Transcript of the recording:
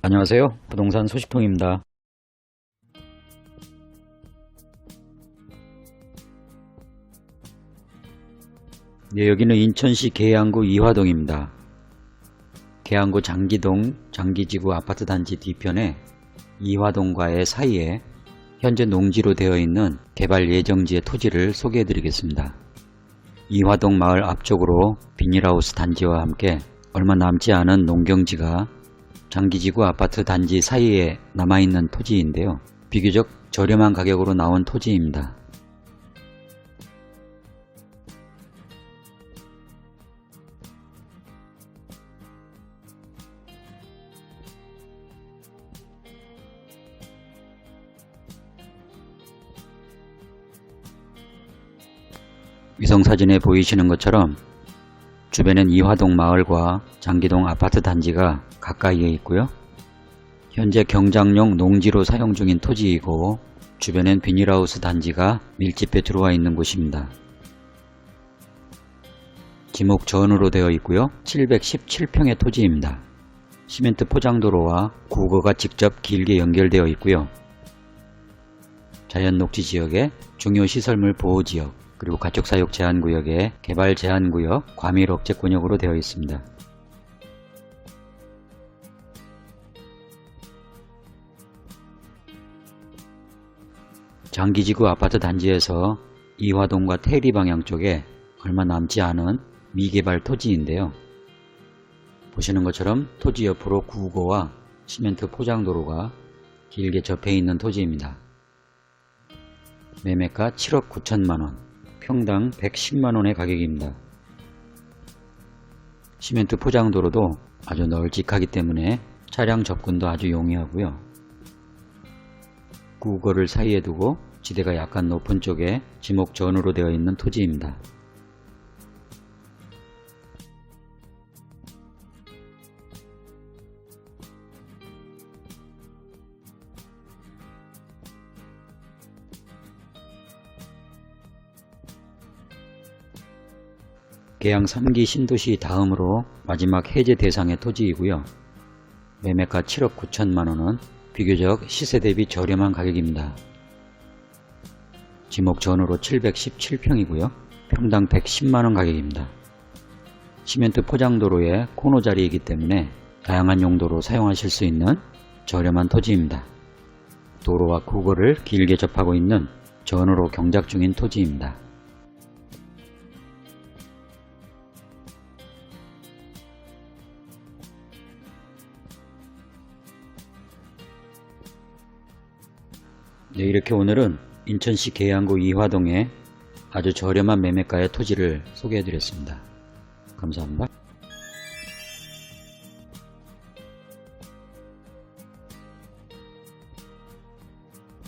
안녕하세요. 부동산 소식통입니다. 네, 여기는 인천시 계양구 이화동입니다. 계양구 장기동 장기지구 아파트 단지 뒤편에 이화동과의 사이에 현재 농지로 되어 있는 개발 예정지의 토지를 소개해 드리겠습니다. 이화동 마을 앞쪽으로 비닐하우스 단지와 함께 얼마 남지 않은 농경지가 장기지구 아파트 단지 사이에 남아있는 토지인데요. 비교적 저렴한 가격으로 나온 토지입니다. 위성사진에 보이시는 것처럼 주변엔 이화동 마을과 장기동 아파트 단지가 가까이에 있고요. 현재 경작용 농지로 사용 중인 토지이고 주변엔 비닐하우스 단지가 밀집해 들어와 있는 곳입니다. 지목 전으로 되어 있고요. 717평의 토지입니다. 시멘트 포장도로와 국어가 직접 길게 연결되어 있고요. 자연 녹지 지역에 중요 시설물 보호 지역, 그리고 가축사육 제한구역에 개발 제한구역, 과밀 억제권역으로 되어 있습니다. 장기지구 아파트 단지에서 이화동과 태리 방향 쪽에 얼마 남지 않은 미개발 토지인데요. 보시는 것처럼 토지 옆으로 구고와 시멘트 포장도로가 길게 접해 있는 토지입니다. 매매가 7억 9천만원, 평당 110만원의 가격입니다. 시멘트 포장도로도 아주 널찍하기 때문에 차량 접근도 아주 용이하고요. 구거를 사이에 두고 지대가 약간 높은 쪽에 지목 전으로 되어 있는 토지입니다. 계양 3기 신도시 다음으로 마지막 해제 대상의 토지이고요. 매매가 7억 9천만원은 비교적 시세 대비 저렴한 가격입니다. 지목 전으로 717평이고요. 평당 110만원 가격입니다. 시멘트 포장도로에 코너 자리이기 때문에 다양한 용도로 사용하실 수 있는 저렴한 토지입니다. 도로와 국어를 길게 접하고 있는 전으로 경작 중인 토지입니다. 네, 이렇게 오늘은 인천시 계양구 이화동에 아주 저렴한 매매가의 토지를 소개해 드렸습니다. 감사합니다.